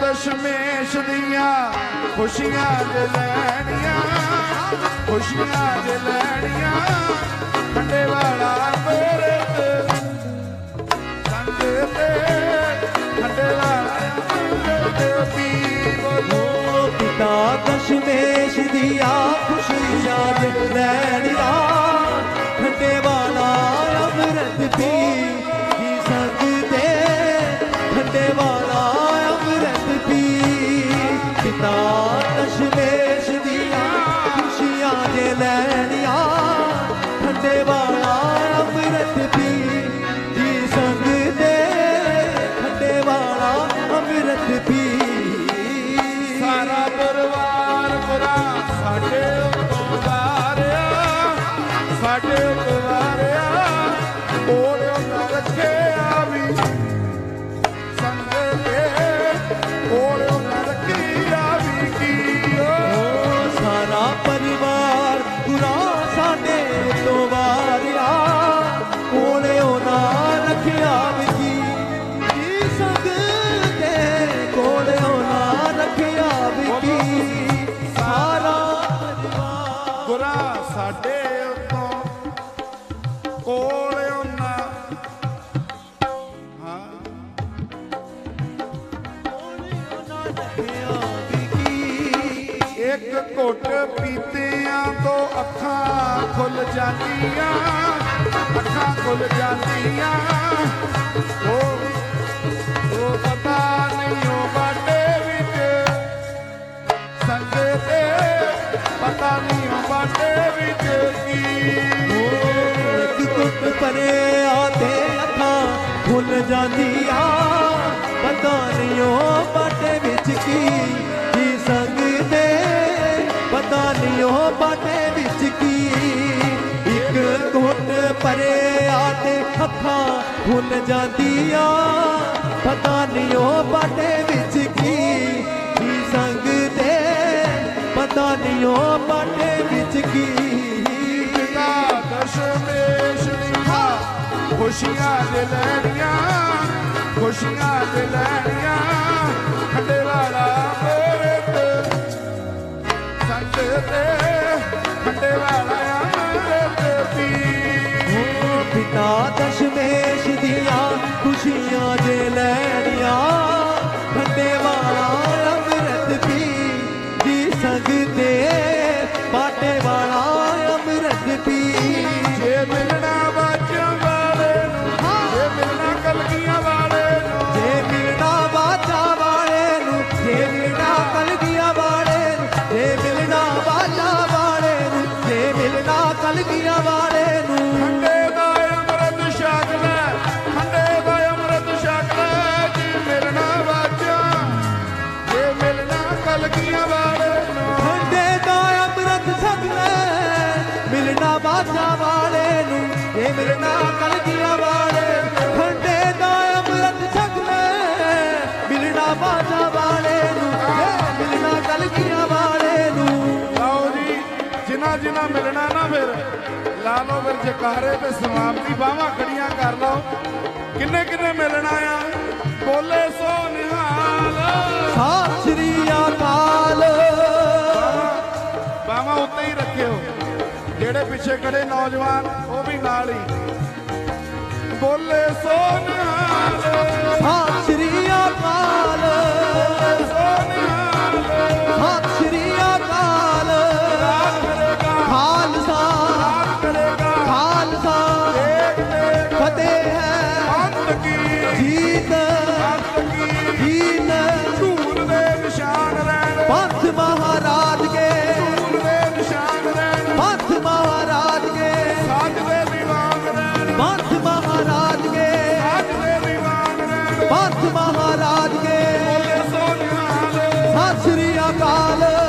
ਦਸ਼ਮੇਸ਼ ਦੀਆਂ ਖੁਸ਼ੀਆਂ ਦੇ ਲੈਣੀਆਂ, ਖੁਸ਼ੀਆਂ ਦੇ ਲੈਣੀਆਂ। ਖੰਡੇ ਵਾਲਾ ਮੇਰੇ ਸੰਗ ਤੇ ਖੰਡੇ ਵਾਲਾ ਮੇਰੇ ਪੀ ਬੋਲੋ ਪਿਤਾ ਦਸ਼ਮੇਸ਼ ਖੰਡੇ ਵਾਲਾ ਅੰਮ੍ਰਿਤ ਇੱਕ ਘੁੱਟ ਪੀਤਿਆਂ ਤੋਂ ਅੱਖਾਂ ਖੁੱਲ ਜਾਂਦੀਆਂ, ਅੱਖਾਂ ਖੁੱਲ ਜਾਂਦੀਆਂ। ਉਹ ਉਹ ਪਤਾ ਨਹੀਂ ਉਹ ਬਾਟੇ ਵਿੱਚ ਸੰਗੇ ਤੇ, ਪਤਾ ਨਹੀਂ ਉਹ ਬਾਟੇ ਵਿੱਚ ਕੀ। ਇੱਕ ਕੁੱਟ ਪਰੇ ਆਤੇ ਅੱਖਾਂ ਖੁੱਲ ਜਾਂਦੀਆਂ। ਪਤਾ ਬਾਟੇ ਵਿੱਚ ਕੀ? ਇੱਕ ਕੁੱਟ ਪਰੇ ਆਤੇ ਅੱਖਾਂ ਖੁੱਲ ਜਾਂਦੀਆਂ। ਪਤਾ ਨਹੀਂ ਉਹ ਬਾਟੇ ਵਿੱਚ ਕੀ? ਕੀ ਸੰਗ ਦੇ ਪਤਾ ਨਹੀਂ ਉਹ ਬਾਟੇ ਵਿੱਚ ਕੀ? ਪਿਤਾ ਦਸ਼ਮੇਸ਼ ਦੀਆਂ ਖੁਸ਼ੀਆਂ ਦੇ ਲੈਣੀਆਂ, ਖੁਸ਼ੀਆਂ ਦੇ ਲੈਣੀਆਂ। ਓ ਪਿਤਾ ਦਸ਼ਮੇਸ਼ ਦੀਆਂ ਖੁਸ਼ੀਆਂ ਜੇ ਲੈ ਮਿਲਣਾ ਵਾਲੇ ਨੂੰ ਦਾ ਅੰਮ੍ਰਿਤ ਛਕ ਮਿਲਣਾ ਬਾਜਾ ਵਾਲੇ ਨੂੰ, ਇਹ ਮਿਲਣਾ ਕਲਗੀਆਂ ਵਾਲੇ। ਨੂੰ। ਦਾ ਅੰਮ੍ਰਿਤ ਛਕ ਮਿਲਣਾ ਬਾਜਾ ਵਾਲੇ ਨੂੰ, ਇਹ ਮਿਲਣਾ ਕਲਗੀਆਂ ਵਾਲੇ ਨੂੰ। ਲਓ ਜੀ, ਜਿਨ੍ਹਾਂ ਜਿਨ੍ਹਾਂ ਮਿਲਣਾ ਨਾ ਫਿਰ, ਲਾ ਲਓ ਫਿਰ ਜਕਾਰੇ ਤੇ ਸਮਾਪਤੀ ਬਾਹਾਂ ਖੜੀਆਂ ਕਰ ਲਓ। ਕਿੰਨੇ ਕਿੰਨੇ ਮਿਲਣਾ ਆ? ਬੋਲੇ ਸੋ ਨਿਹਾਲ। ਉੱਤੇ ਹੀ ਜਿਹੜੇ ਪਿੱਛੇ ਖੜੇ ਨੌਜਵਾਨ ਉਹ ਵੀ ਨਾਲ ਹੀ। ਬੋਲੇ ਸੋ ਨਿਹਾਲ ਸ਼੍ਰੀ काल